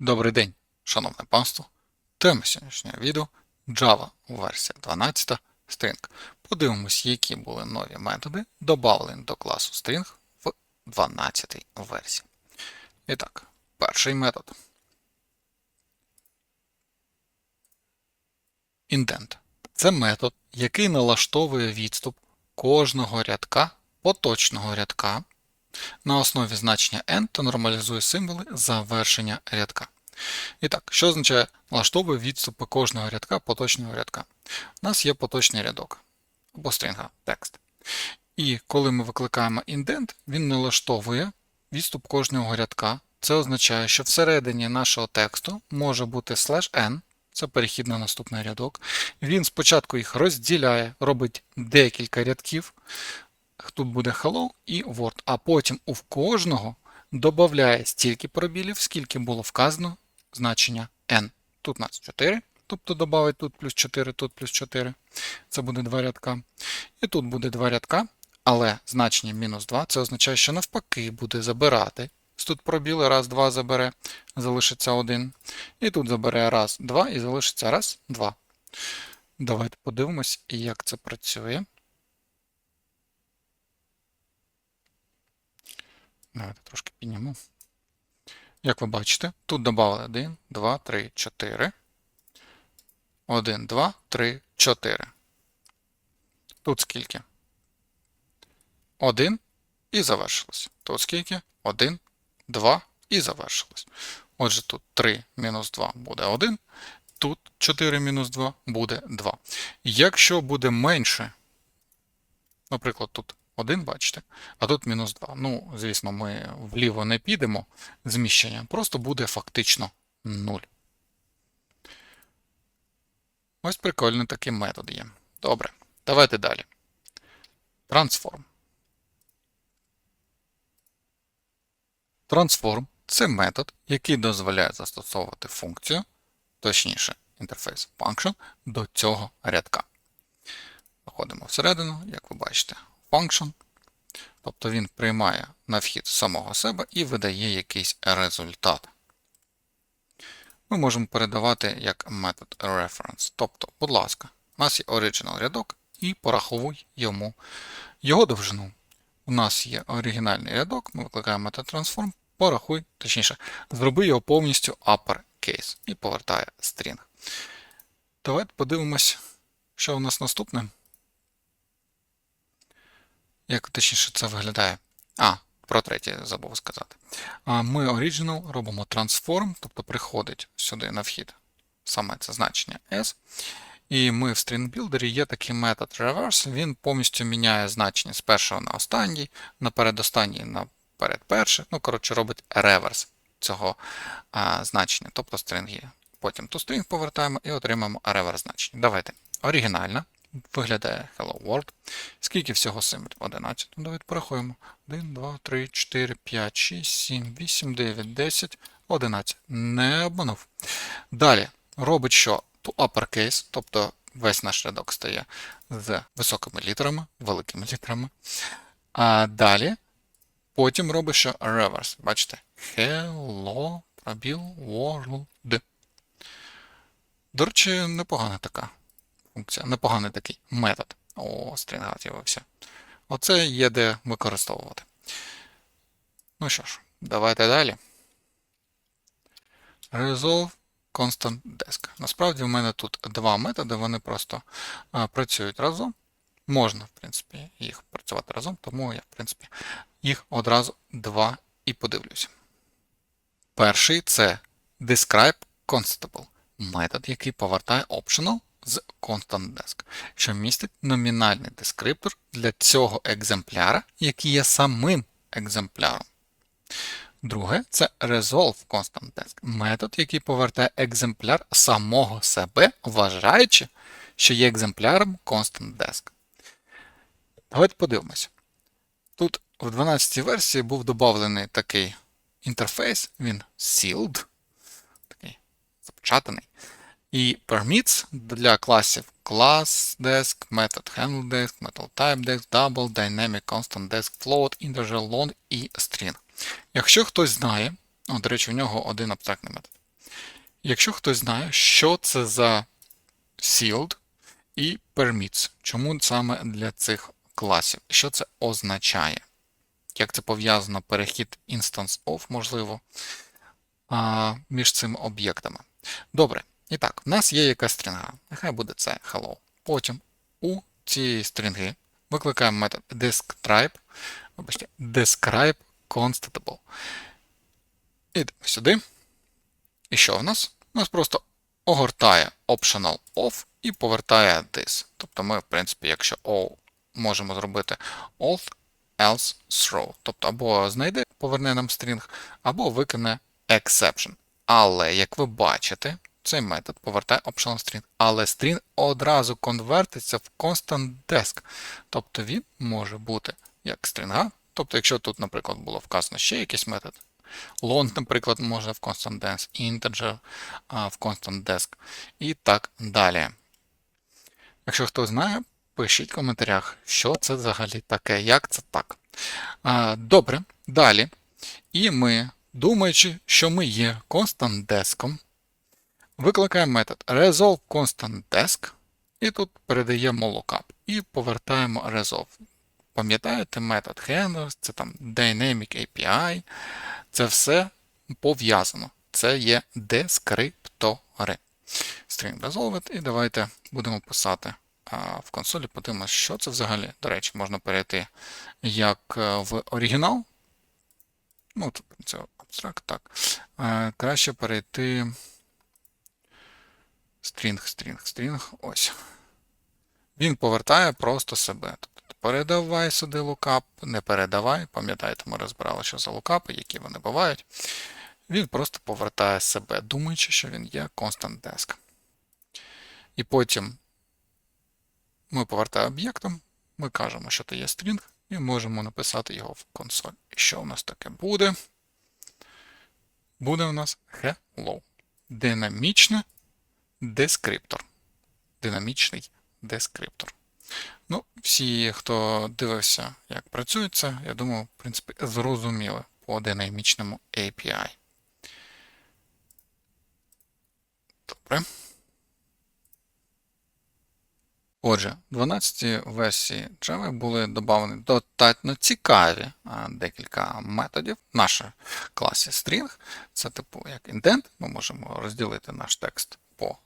Добрий день, шановне панство. Тема сьогоднішнього відео Java версія 12 String. Подивимось, які були нові методи, додавлені до класу String в 12 версії. І так, перший метод. Indent. Це метод, який налаштовує відступ кожного рядка, поточного рядка на основі значення n та нормалізує символи завершення рядка. І так, що означає налаштовує відступи кожного рядка поточного рядка? У нас є поточний рядок або стрінга текст. І коли ми викликаємо indent, він налаштовує відступ кожного рядка. Це означає, що всередині нашого тексту може бути slash n, це перехід на наступний рядок. Він спочатку їх розділяє, робить декілька рядків. Тут буде hello і word, а потім у кожного додає стільки пробілів, скільки було вказано значення n. Тут у нас 4, тобто додавить тут плюс 4, тут плюс 4. Це буде два рядка. І тут буде два рядка, але значення мінус 2 це означає, що навпаки буде забирати. Тут пробіли, раз, два забере, залишиться 1. І тут забере раз, 2 і залишиться раз, 2. Давайте подивимось, як це працює. Давайте трошки підніму. Як ви бачите, тут додали 1, 2, 3, 4. 1, 2, 3, 4. Тут скільки? 1 і завершилось. Тут скільки? 1, 2 і завершилось. Отже, тут 3 мінус 2 буде 1. Тут 4 мінус 2 буде 2. Якщо буде менше, наприклад, тут 1, бачите, а тут мінус 2. Ну, звісно, ми вліво не підемо зміщення, просто буде фактично 0. Ось прикольний такий метод є. Добре, давайте далі. Transform. Transform це метод, який дозволяє застосовувати функцію, точніше, інтерфейс function, до цього рядка. Заходимо всередину, як ви бачите, function. Тобто він приймає на вхід самого себе і видає якийсь результат. Ми можемо передавати як метод reference. Тобто, будь ласка, у нас є original рядок і пораховуй йому його довжину. У нас є оригінальний рядок, ми викликаємо метод transform, порахуй, точніше, зроби його повністю uppercase і повертає string. Давайте подивимось, що у нас наступне. Як точніше це виглядає? А, про третє забув сказати. Ми Original робимо transform, тобто приходить сюди на вхід саме це значення S. І ми в StringBuilder є такий метод reverse, він повністю міняє значення з першого на останній, на передостанній на передперше. Ну, коротше, робить реверс цього а, значення, тобто стринги. Потім toString повертаємо і отримаємо реверс значення. Давайте. Оригінальна виглядає Hello World. Скільки всього символів? 11. Ну, давайте порахуємо. 1, 2, 3, 4, 5, 6, 7, 8, 9, 10, 11. Не обманув. Далі робить що? To uppercase, тобто весь наш рядок стає з високими літерами, великими літерами. А далі потім робить що reverse. Бачите? Hello, пробіл, world. До речі, непогана така функція, непоганий такий метод. О, стрінга з'явився. Оце є де використовувати. Ну що ж, давайте далі. Resolve Constant Desk. Насправді, в мене тут два методи, вони просто а, працюють разом. Можна, в принципі, їх працювати разом, тому я, в принципі, їх одразу два і подивлюся. Перший це Describe Constable. Метод, який повертає optional з ConstantDesk, що містить номінальний дескриптор для цього екземпляра, який є самим екземпляром. Друге це Resolve ConstantDesk, метод, який повертає екземпляр самого себе, вважаючи, що є екземпляром ConstantDesk. Давайте подивимося. Тут в 12 й версії був додавлений такий інтерфейс, він sealed, такий запечатаний. І permits для класів class desk, method handle desk, method type desk, double, dynamic, constant desk, float, integer, long і string. Якщо хтось знає, о, до речі, у нього один абстрактний метод. Якщо хтось знає, що це за sealed і permits, чому саме для цих класів, що це означає? Як це пов'язано перехід instance of, можливо, між цими об'єктами. Добре. І так, в нас є якась стрінга. Нехай буде це hello. Потім у цієї стрінги викликаємо метод describe, вибачте, describe constatable. Ідемо сюди. І що в нас? У нас просто огортає optional of і повертає this. Тобто ми, в принципі, якщо all можемо зробити auth else throw. Тобто або знайде, поверне нам стрінг, або викине exception. Але, як ви бачите, цей метод повертає optional string, але string одразу конвертиться в constant desk. Тобто він може бути як стрінга. Тобто, якщо тут, наприклад, було вказано ще якийсь метод, long, наприклад, може в constant desk, integer в constant desk і так далі. Якщо хто знає, пишіть в коментарях, що це взагалі таке, як це так. Добре, далі. І ми, думаючи, що ми є constant деском, викликаємо метод resolve constant desk, і тут передаємо lookup і повертаємо resolve. Пам'ятаєте метод handlers, це там Dynamic API, це все пов'язано. Це є дескриптори. String resolved, і давайте будемо писати а, в консолі, подивимося, що це взагалі. До речі, можна перейти як е, в оригінал. Ну, це абстракт, так. Е, Краще перейти. Стрінг, стрінг, стрінг. Ось. Він повертає просто себе. Тобто передавай сюди лукап, не передавай. Пам'ятаєте, ми розбирали, що за лукапи, які вони бувають. Він просто повертає себе, думаючи, що він є constant desk. І потім ми повертаємо об'єктом, ми кажемо, що це є string, і можемо написати його в консоль. І що у нас таке буде? Буде у нас hello. Динамічний дескриптор. Динамічний дескриптор. Ну, всі, хто дивився, як працює це, я думаю, в принципі, зрозуміли по динамічному API. Добре. Отже, в 12 версії Java були додавлені достатньо цікаві декілька методів. В нашій класі string, це типу як indent, ми можемо розділити наш текст по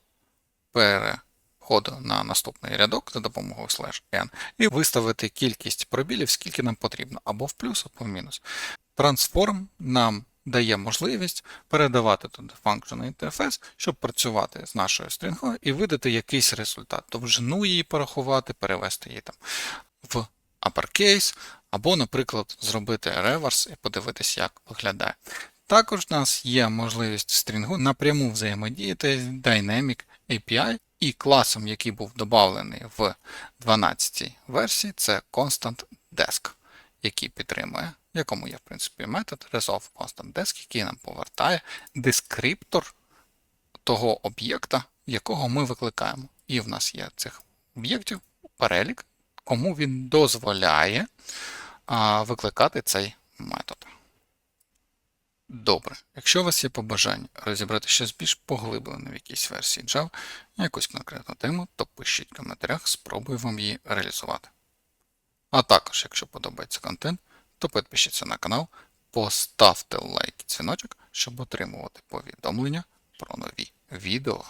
переходу на наступний рядок за допомогою slash n і виставити кількість пробілів, скільки нам потрібно, або в плюс, або в мінус. Transform нам дає можливість передавати туди function interface, щоб працювати з нашою стрінгою і видати якийсь результат, довжину її порахувати, перевести її там в uppercase, або, наприклад, зробити реверс і подивитися, як виглядає. Також у нас є можливість стрінгу напряму взаємодіяти з Dynamic API, і класом, який був додавлений в 12 версії, це Constant Desk, який підтримує якому є, в принципі, метод resolve constant desk, який нам повертає дескриптор того об'єкта, якого ми викликаємо. І в нас є цих об'єктів перелік, кому він дозволяє а, викликати цей метод. Добре, якщо у вас є побажання розібрати щось більш поглиблене в якійсь версії Java, якусь конкретну тему, то пишіть в коментарях, спробую вам її реалізувати. А також, якщо подобається контент, то підпишіться на канал, поставте лайк і дзвіночок, щоб отримувати повідомлення про нові відео.